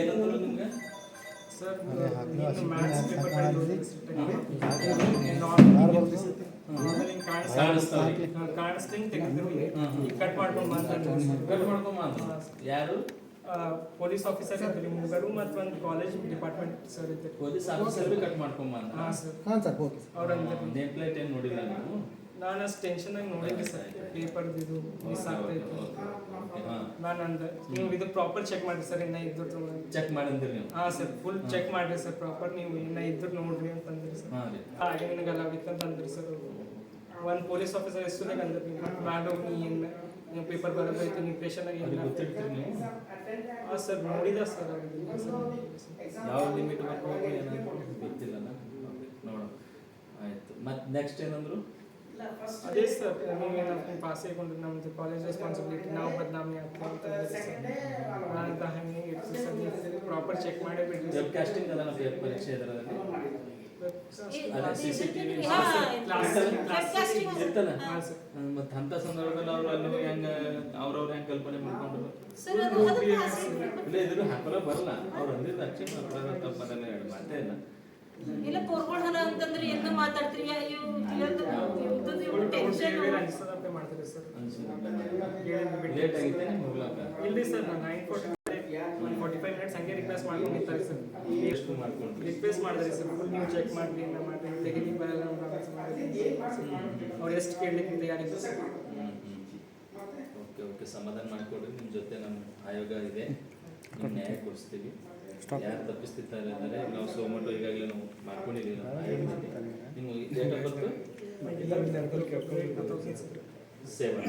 ಏನಂದ್ರು ನಿಮ್ಗೆ? Sir maths paper ಕಾಣಿಸ್ಲಿಂಗ್ ಈಗ ಕಟ್ ಮಾಡ್ಕೊಂಡು ಕಟ್ ಮಾಡ್ಕೊಂಡ್ ಯಾರು? ಪೊಲೀಸ್ ಆಫೀಸರ್ ಇದ್ರಿ ಮೂಗರು ಮತ್ತು ಒಂದು ಕಾಲೇಜ್ ಡಿಪಾರ್ಟ್ಮೆಂಟ್ ಸರ್ ಇದೆ ಪೊಲೀಸ್ ಆಫೀಸರ್ ಬಿ ಕಟ್ ಮಾಡ್ಕೊಂಡ್ ಹಾಂ ಸರ್. ಹಾಂ ಸರ್. ಓಕೆ ಅವ್ರ ನೇಮ್ ಪ್ಲೇಟ್ ಏನು ನೋಡಿಲ್ಲ ನೀವು? ನಾನು ಅಷ್ಟು ಟೆನ್ಷನ್ ಆಗಿ ನೋಡಿದ್ದೆ ಸರ್. ಪೇಪರ್ ಇದು ಮಿಸ್ ಆಗ್ತೈತೆ ಹಾಂ. ನಾನು ಅಂದೆ ನೀವು ಇದು ಪ್ರಾಪರ್ ಚೆಕ್ ಮಾಡಿರಿ ಸರ್ ಇನ್ನ ಇದ್ದು ಚೆಕ್ ಮಾಡಿದ್ರಿ ನೀವು? ಹಾಂ ಸರ್ ಫುಲ್ ಚೆಕ್ ಮಾಡಿರಿ ಸರ್ ಪ್ರಾಪರ್ ನೀವು ಇನ್ನ ಇದ್ದು ನೋಡ್ರಿ ಅಂತಂದ್ರಿ ಸರ್. ಹಾಗೆ ನಿನಗೆಲ್ಲ ಅಂತ ಅಂದ್ರಿ ಸರ್ ಒಂದು ಪೊಲೀಸ್ ಆಫೀಸರ್ ಎಷ್ಟು ಅಂದ್ರಿ ಮ್ಯಾಡಮ್ ನೀ ಏನು ನೀವು ಪೇಪರ್ ಬರೋದೈತೆ ನೀವು ಪೇಷನ್ ಆಗಿ ಹಾಂ ಸರ್ ನೋಡಿದ ಸರ್ ಯಾವ ಲಿಮಿಟ್ ಗೊತ್ತಿಲ್ಲ ನೋಡೋಣ. ಆಯ್ತು. ಮತ್ತೆ ನೆಕ್ಸ್ಟ್ ಏನಂದ್ರು? ಅದೇ ಸರ್ ನೀವೇನು ಪಾಸ್ ಆಗಿಕೊಂಡು ನಮ್ದು ಕಾಲೇಜ್ ರೆಸ್ಪಾನ್ಸಿಬಿಲಿಟಿ ನಾವು ಬದನಾಮಿ ಆಗ್ತಾ ಅಂತ ಹಂಗೆ ಸರ್ ನೀವು ಪ್ರಾಪರ್ ಚೆಕ್ ಮಾಡಿ ಬಿಡಿ ವೆಬ್ ಕಾಸ್ಟಿಂಗ್ ಅದನ್ನ ಪೇ- ಪರೀಕ್ಷೆ ಇದರಲ್ಲಿ? ಸರ್. ಮತ್ತೆ ಅಂತ ಸಂದರ್ಭದಲ್ಲಿ ಅವ್ರು ಅಲ್ಲಿ ಹೋಗಿ ಅವ್ರವ್ರ ಹೆಂಗ್ ಕಲ್ಪನೆ ಮಾಡ್ಕೊಂಡು ಸರ್ ಅದು ಅದು ಇಲ್ಲ ಇದ್ರ ಹಾಕಲ್ಲ ಬರಲ್ಲ. ಅವ್ರು ಅಂದಿದ್ದು ಅಕ್ಷಿ ತಪ್ಪದಲ್ಲ ಎರಡು ಮಾತೇ ಇಲ್ಲ. ಇಲ್ಲ ಪೋರ್ಕೊಳ್ ಅಂತಂದ್ರೆ ಎಂದ ಮಾತಾಡ್ತೀರಿ? ಅಯ್ಯೋ ಅನ್ಸದಂತೆ ಮಾಡ್ತೀರಿ ಸರ್ ಲೇಟ್ ಇಲ್ರಿ ಸರ್ ನಾನು nine forty forty five minutes ಹಂಗೆ ರಿಕ್ವೆಸ್ಟ್ ಮಾಡ್ಕೊಂಡಿರ್ತಾರೆ ಸರ್ ಎಷ್ಟು ಮಾಡ್ಕೊಂಡು ರಿಕ್ವೆಸ್ಟ್ ಮಾಡಿದ್ರಿ ಸರ್ ಫುಲ್ ನೀವು ಚೆಕ್ ಮಾಡಿ ಎಲ್ಲ ಮಾಡಿ ತೆಗಿಲಿ ಬರಲ್ಲ ಅವ್ರು ಎಷ್ಟು ಕೇಳಲಿಕ್ಕೆ ತಯಾರಿದ್ರು ಸರ್ ಓಕೆ ಓಕೆ ಸಮಾಧಾನ ಮಾಡಿಕೊಡ್ರಿ ನಿಮ್ಮ ಜೊತೆ ನಮ್ಮ ಆಯೋಗ ಇದೆ ನಿಮ್ಮ ನ್ಯಾಯ ಕೊಡಿಸ್ತೀವಿ ಯಾರು ತಪ್ಪಿಸ್ತಿರ್ತಾರೆ ಅಂದರೆ ನಾವು ಸೋಮಟು ಈಗಾಗಲೇ ನಾವು ಮಾಡ್ಕೊಂಡಿದ್ದೀವಿ ನಿಮ್ಗೆ ನಿಮ್ಮ ಡೇಟ್ ಆಫ್ ಬರ್ತು పిల్లలకి అందరికీ ఒక్క సెవెన్